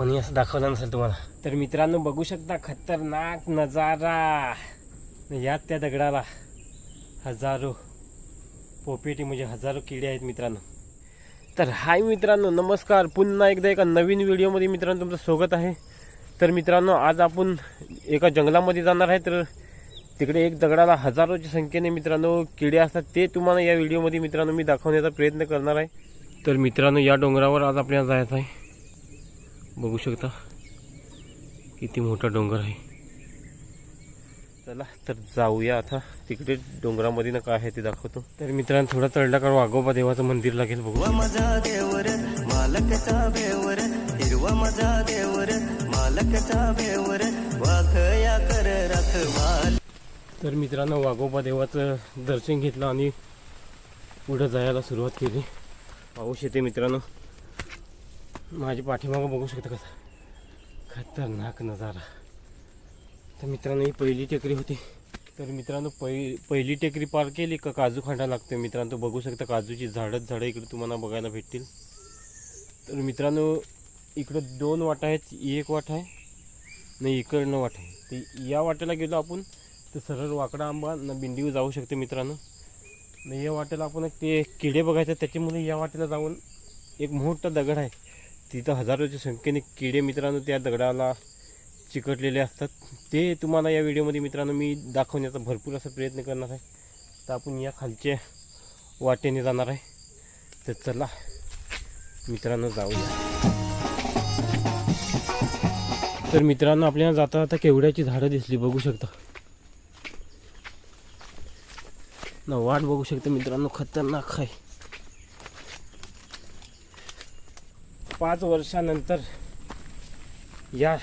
कोणी असं दाखवलं नसेल तुम्हाला? तर मित्रांनो बघू शकता खतरनाक नजारा. यात त्या दगडाला हजारो पोपेटी म्हणजे हजारो किडे आहेत मित्रांनो. तर हाय मित्रांनो नमस्कार. पुन्हा एकदा एका नवीन व्हिडिओमध्ये मित्रांनो तुमचं स्वागत आहे. तर मित्रांनो आज आपण एका जंगलामध्ये जाणार आहे. तर तिकडे एक दगडाला हजारोच्या संख्येने मित्रांनो किडे असतात. ते तुम्हाला या व्हिडिओमध्ये मित्रांनो मी दाखवण्याचा प्रयत्न करणार आहे. तर मित्रांनो या डोंगरावर आज आपल्याला जायचं आहे. बघू शकता किती मोठा डोंगर आहे. चला तर जाऊया आता. तिकडे डोंगरामध्ये ना काय आहे ते दाखवतो. तर मित्रांनो थोडा चढला का वाघोबा देवाचं मंदिर लागेल बघू. माझा देवर मालकचा भेवर हिरवा माझा देवर मालकचा भेवर वाखया कर रखवाल तर मित्रांनो वाघोबा देवाचं दर्शन घेतलं आणि पुढं जायला सुरुवात केली. पाऊस येते मित्रांनो. माझ्या पाठीमागं बघू शकता कसा खतरनाक नजारा. तर मित्रांनो ही पहिली टेकरी होती. तर मित्रांनो पहि पहिली टेकरी पार केली का काजू खांडा लागते मित्रांनो बघू शकता काजूची झाडच झाडं इकडे तुम्हाला बघायला भेटतील. तर मित्रांनो इकडं दोन वाटा आहेत. एक वाट आहे नाही इकडनं वाट आहे. ते या वाट्याला गेलो आपण तर सरळ वाकडा आंबा न बिंडीवर जाऊ शकते मित्रांनो. न या वाट्याला आपण ते किडे बघायचे त्याच्यामुळे या वाट्याला जाऊन एक मोठा दगड आहे. तिथं हजारोच्या संख्येने किडे मित्रांनो त्या दगडाला चिकटलेले असतात. ते तुम्हाला या व्हिडिओमध्ये मित्रांनो मी दाखवण्याचा भरपूर असा प्रयत्न करणार आहे. तर आपण या खालच्या वाटेने जाणार आहे. तर चला मित्रांनो जाऊया. तर मित्रांनो आपल्याला जाता जाता केवड्याची झाडं दिसली बघू शकता. ना वाट बघू शकता मित्रांनो खतरनाक आहे. पाच वर्षानंतर या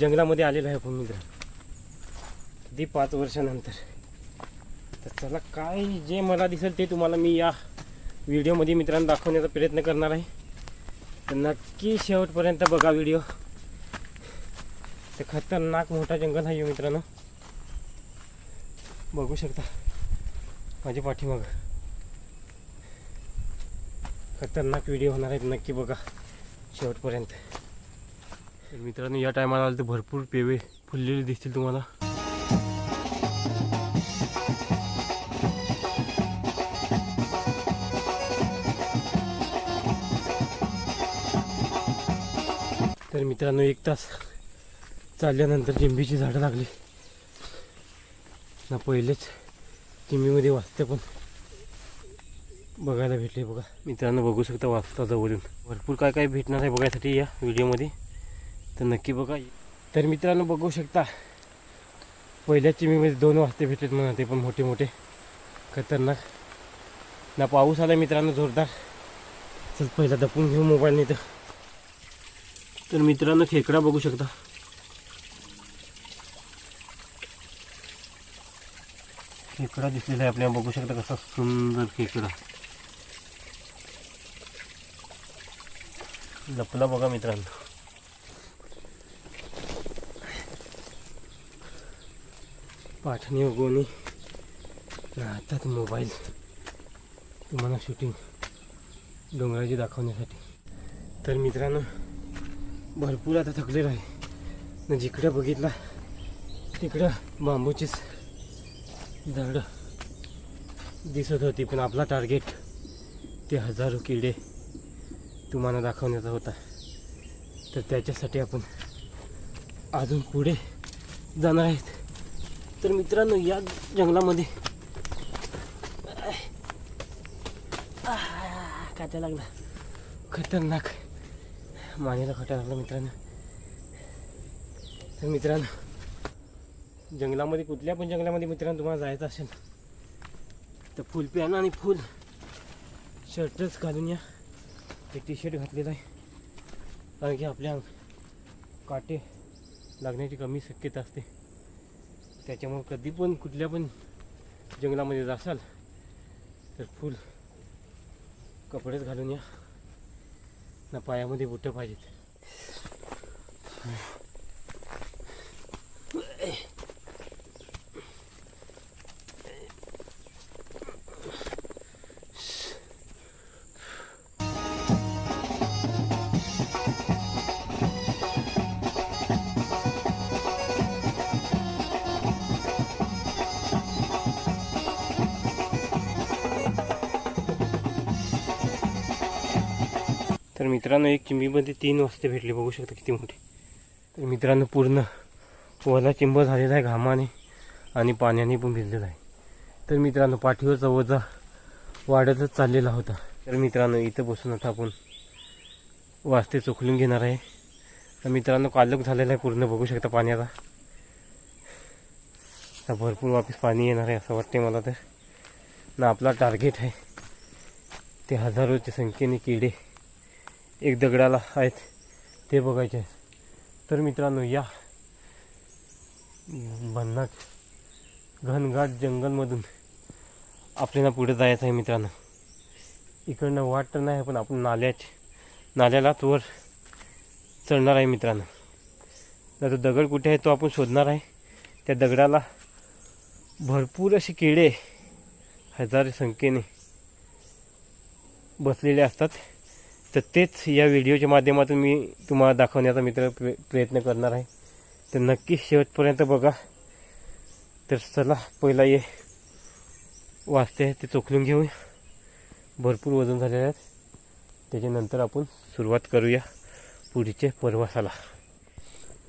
जंगलामध्ये आलेलो आहे आपण किती पाच वर्षानंतर. तर चला काय जे मला दिसेल ते तुम्हाला मी या व्हिडिओमध्ये मित्रांनो दाखवण्याचा प्रयत्न करणार आहे. तर नक्की शेवटपर्यंत बघा व्हिडिओ. ते खतरनाक मोठा जंगल आहे हो मित्रांनो. बघू शकता. माझ्या पाठीमागं. खतरनाक व्हिडिओ होणार आहेत नक्की बघा. शेवटपर्यंत. तर मित्रांनो या टायमाला आलं तर भरपूर पेवे फुललेले दिसतील तुम्हाला. तर मित्रांनो एक तास चालल्यानंतर चिंबीची झाडं लागली. ना पहिलेच चिंबीमध्ये वाचते पण. बघायला भेटले बघा. मित्रांनो बघू शकता वाचता जवळून भरपूर काय काय भेटणार आहे बघायसाठी या व्हिडिओमध्ये. तर नक्की बघा. तर मित्रांनो बघू शकता पहिल्या चिमीमध्ये दोन वाजते भेटलेत म्हणा ते पण मोठे मोठे. खतरनाक. ना पाऊस आला मित्रांनो जोरदार. चल पहिला दपून घेऊ मोबाईल नाही तर. तर मित्रांनो खेकडा बघू शकता. खेकडा दिसलेला आहे आपल्याला बघू शकता कसा सुंदर खेकडा. लपला बघा मित्रांनो. पाठणी उगवणी हातात मोबाईल. तुम्हाला शूटिंग डोंगराची दाखवण्यासाठी. तर मित्रांनो भरपूर आता थकलेलं आहे. न जिकडं बघितला तिकडं बांबूचीच झाडं दिसत होती पण आपला टार्गेट ते हजारो किडे. तुम्हाला दाखवण्याचा होता. तर त्याच्यासाठी आपण अजून पुढे जाणार आहेत. तर मित्रांनो या जंगलामध्ये काट्या लागला. खतरनाक. मानेला खटा लागला मित्रांनो. तर मित्रांनो जंगलामध्ये कुठल्या पण जंगलामध्ये मित्रांनो तुम्हाला जायचं असेल तर फुल पॅन आणि फुल शर्टच घालून या. एक टी शर्ट घातलेलं आहे. कारण की आपल्या काटे लागण्याची कमी शक्यता असते. त्याच्यामुळे कधी पण कुठल्या पण जंगलामध्ये जासाल तर फुल कपडेच घालून या. ना पायामध्ये बुटं पाहिजेत. तर मित्रांनो एक चिंबीमध्ये तीन वाजते भेटले. बघू शकता किती मोठी. तर मित्रांनो पूर्ण ओला चिंब झालेला आहे घामाने आणि पाण्याने पण भिजलेला आहे. तर मित्रांनो पाठीवरचा वजा वाढतच चाललेला होता. तर मित्रांनो इथं बसून आता आपण वाजते चोखलून घेणार आहे. तर मित्रांनो कालक झालेला आहे पूर्ण. बघू शकता पाण्याचा. आता भरपूर वापस पाणी येणार आहे असं वाटते मला तर. ना आपला टार्गेट आहे ते हजारोच्या संख्येने किडे. एक दगडाला आहेत ते बघायचे आहेत. तर मित्रांनो या भन्नाट घनघाट जंगलमधून आपल्याला पुढे जायचं आहे मित्रांनो. इकडनं वाट तर नाही पण आपण नाल्याच नाल्यालाच वर चढणार आहे मित्रांनो. तर दगड कुठे आहे तो आपण शोधणार आहे. त्या दगडाला भरपूर असे किडे हजार संख्येने बसलेले असतात. तर तेच या व्हिडिओच्या माध्यमातून मी तुम्हाला दाखवण्याचा मित्र प्र प्रयत्न करणार आहे. तर नक्की शेवटपर्यंत बघा. तर चला पहिला ये वाचते ते चोखलून घेऊया. भरपूर वजन झालेले आहेत त्याच्यानंतर आपण सुरुवात करूया पुढच्या प्रवासाला.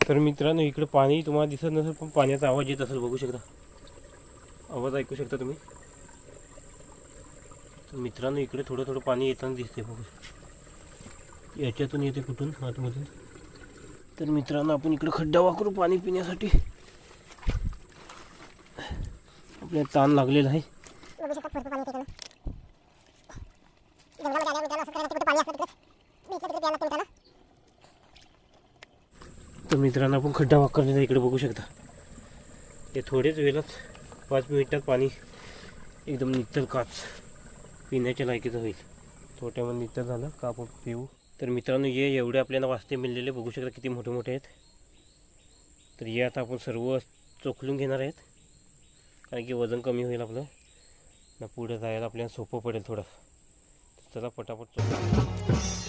तर मित्रांनो इकडं पाणी तुम्हाला दिसत नसेल पण पाण्याचा आवाज येत असेल बघू शकता. आवाज ऐकू शकता तुम्ही? मित्रांनो इकडे थोडं थोडं पाणी येताना दिसते बघू याच्यातून येते कुठून? आतमधून? तर मित्रांनो आपण इकडे खड्डा वाकरू पाणी पिण्यासाठी. आपल्याला ताण लागलेला आहे. तर मित्रांनो आपण खड्डा वाकरलेला इकडे बघू शकता. ते थोडेच वेळात पाच मिनिटात पाणी एकदम नित्तल काच पिण्याच्या लायकीचं होईल. थोड्यामध्ये नित्तल झालं का आपण पिऊ. तर मित्रांनो ये एवढे आपल्याला वास्ते मिळलेले. बघू शकता किती मोठे मोठे आहेत. तर ये आता आपण सर्व चोखलून घेणार आहेत. कारण की वजन कमी होईल आपलं. ना पुढे जायला आपल्याला सोपं पडेल थोडं चला पटापट चोख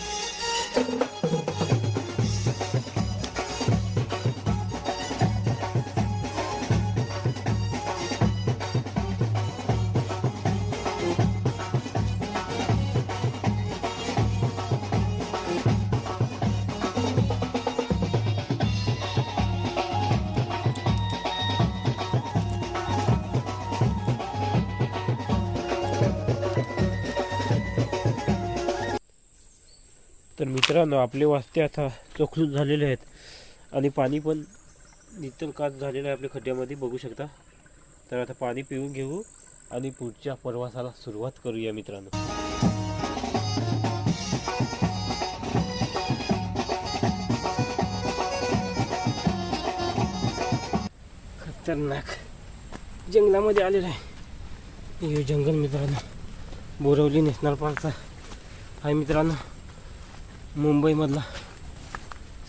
तर मित्रांनो आपले वास्ते आता चोखलून झालेले आहेत. आणि पाणी पण नित्तल काच झालेलं आहे आपल्या खड्ड्यामध्ये बघू शकता. तर आता पाणी पिऊन घेऊ आणि पुढच्या प्रवासाला सुरुवात करूया मित्रांनो. खतरनाक जंगलामध्ये आलेलं आहे. हे जंगल मित्रांनो बोरवली नॅशनल पार्कचा आहे मित्रांनो. मुंबईमधला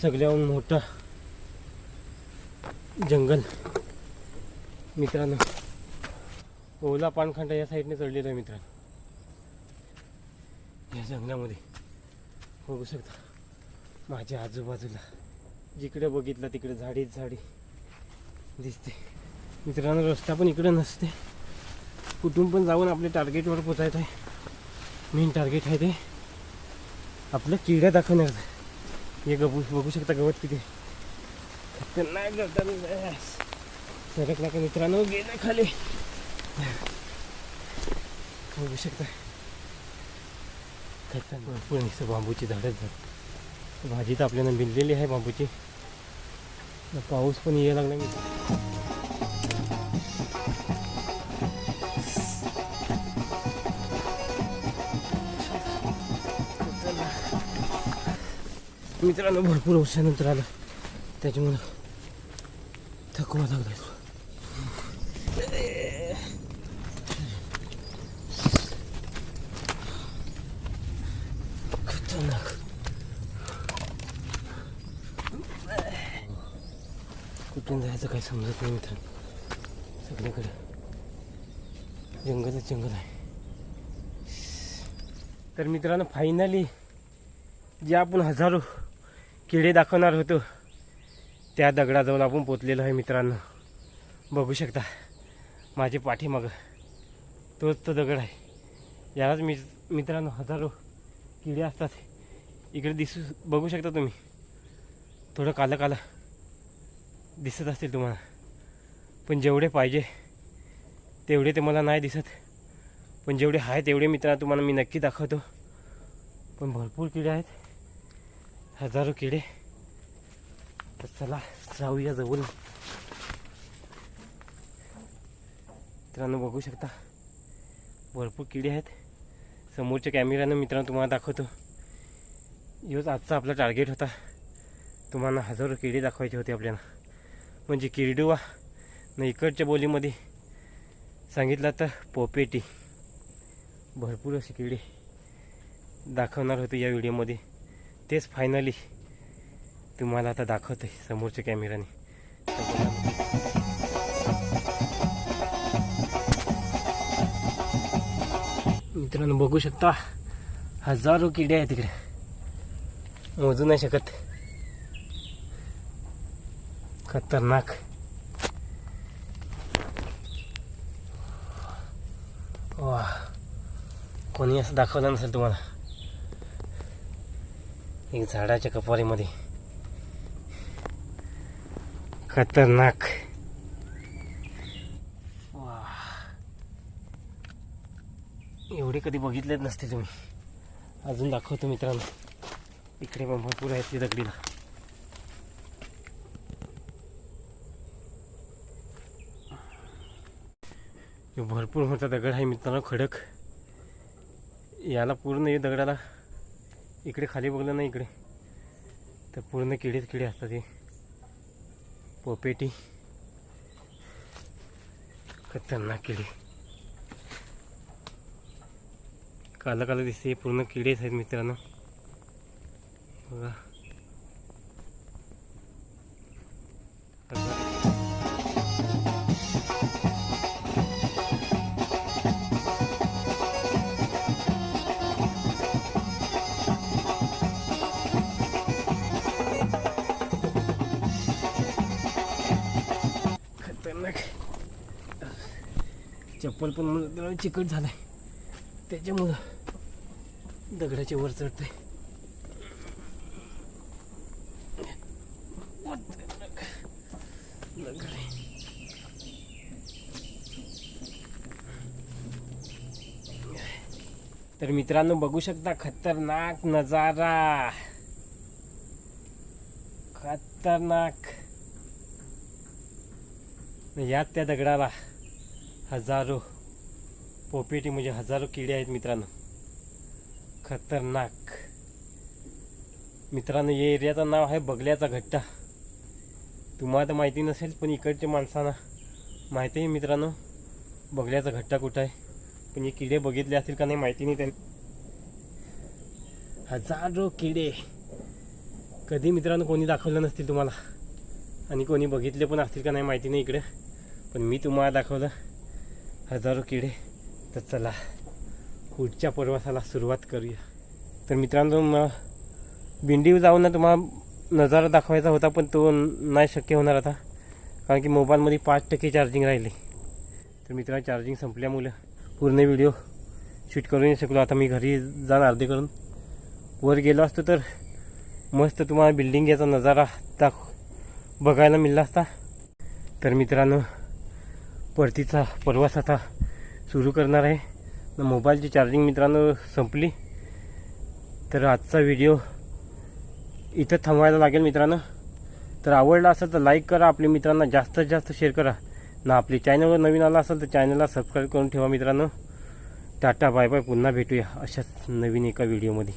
सगळ्याहून मोठा जंगल. मित्रांनो ओला पाणखंड या साईडने चढलेला आहे मित्रांनो. या जंगलामध्ये बघू शकता माझ्या आजूबाजूला जिकडे बघितलं तिकडे झाडीच झाडी दिसते. मित्रांनो रस्ता पण इकडे नसते. कुठून पण जाऊन आपल्या टार्गेटवर पोचायचं आहे. मेन टार्गेट आहे ते. आपलं किड्या दाखवणार हे गबू बघू शकता गवत किती. खतरनाक गवतात सरकला का मित्रांनो गेलं खाली. बघू शकता. खतरनाक. भरपूर नुसतं बांबूची झाडच झाड भाजी तर आपल्याला मिळलेली आहे बांबूची. पाऊस पण यायला लागला. मी मित्रांनो भरपूर वर्षानंतर आलं. त्याच्यामुळं थकवा लागला खतरनाक. कुठून जायचं काही समजत नाही मित्रांनो. सगळीकडे जंगलच जंगल आहे. तर मित्रांनो फायनली जे आपण हजारो किडे दाखवणार होतो. त्या दगडाजवळ आपण पोचलेलो आहे मित्रांनो. बघू शकता माझे पाठीमागं तोच तो दगड आहे. यालाच मी मित्रांनो हजारो किडे असतात. इकडे दिसू बघू शकता तुम्ही. थोडं कालं कालं दिसत असतील तुम्हाला. पण जेवढे पाहिजे तेवढे ते मला नाही दिसत. पण जेवढे आहे तेवढे मित्रांनो तुम्हाला मी नक्की दाखवतो. पण भरपूर किडे आहेत. हजारो किडे. तर चला जाऊया जवळ. मित्रांनो बघू शकता. भरपूर किडे आहेत. समोरच्या कॅमेऱ्यानं मित्रांनो तुम्हाला दाखवतो. योच आजचा आपला टार्गेट होता. तुम्हाला हजारो किडे दाखवायचे होते आपल्याला. म्हणजे किरडुवा न इकडच्या बोलीमध्ये सांगितलं तर पोपेटी. भरपूर असे किडे दाखवणार होते या व्हिडिओमध्ये तेच फायनली तुम्हाला आता दाखवत आहे समोरच्या कॅमेराने मित्रांनो बघू शकता हजारो किडे आहेत तिकडे मोजू नाही शकत. खतरनाक. वा कोणी असं दाखवलं नसेल तुम्हाला? एक झाडाच्या कपारीमध्ये खतरनाक. वा. एवढे कधी बघितलेच नसते तुम्ही. अजून दाखवतो मित्रांनो. इकडे पण भरपूर आहेत ते दगडीला. भरपूर मोठा दगड आहे मित्रांनो खडक. याला पूर्ण या दगडाला इकडे खाली बघलं ना इकडे. तर पूर्ण किडेच किडे असतात हे. पोपेटी. खतरनाक किडे. काला काला दिसते पूर्ण किडेच आहेत मित्रांनो. बघा. चप्पल पण मला चिकट झालंय. त्याच्यामुळं दगडाच्या वर चढते तर मित्रांनो बघू शकता खतरनाक नजारा. खतरनाक. यात त्या दगडाला. हजारो पोपेटी म्हणजे हजारो किडे आहेत मित्रांनो. खतरनाक. मित्रांनो या एरियाचं नाव आहे बगल्याचा घट्टा. तुम्हाला तर माहिती नसेल पण इकडच्या माणसांना माहिती आहे मित्रांनो बगल्याचा घट्टा कुठं आहे? पण हे किडे बघितले असतील का नाही माहिती नाही त्यांनी. हजारो किडे. कधी मित्रांनो कोणी दाखवलं नसतील तुम्हाला. आणि कोणी बघितले पण असतील का नाही माहिती नाही इकडे. पण मी तुम्हाला दाखवलं हजारो किडे. तर चला पुढच्या प्रवासाला सुरुवात करूया. तर मित्रांनो मग बिंडी जाऊन ना तुम्हाला नजारा दाखवायचा होता पण तो नाही शक्य होणार आता. कारण की मोबाईलमध्ये पाच टक्के चार्जिंग राहिली. तर मित्रांनो चार्जिंग संपल्यामुळे पूर्ण व्हिडिओ शूट करू नाही शकलो. आता मी घरी जाणार अर्धे करून वर गेलो असतो तर मस्त तुम्हाला बिल्डिंग याचा नजारा दाख बघायला मिळाला असता. तर मित्रांनो परतीचा प्रवास आता सुरू करणार आहे. मोबाईलची चार्जिंग मित्रांनो संपली. तर आजचा व्हिडिओ इथं थांबवायला लागेल मित्रांनो. तर आवडला असेल तर लाईक करा. आपल्या मित्रांना जास्तीत जास्त शेअर करा. ना आपली चॅनलवर नवीन आला असेल तर चॅनलला सबस्क्राईब करून ठेवा मित्रांनो. टाटा बाय बाय पुन्हा भेटूया अशाच नवीन एका व्हिडिओमध्ये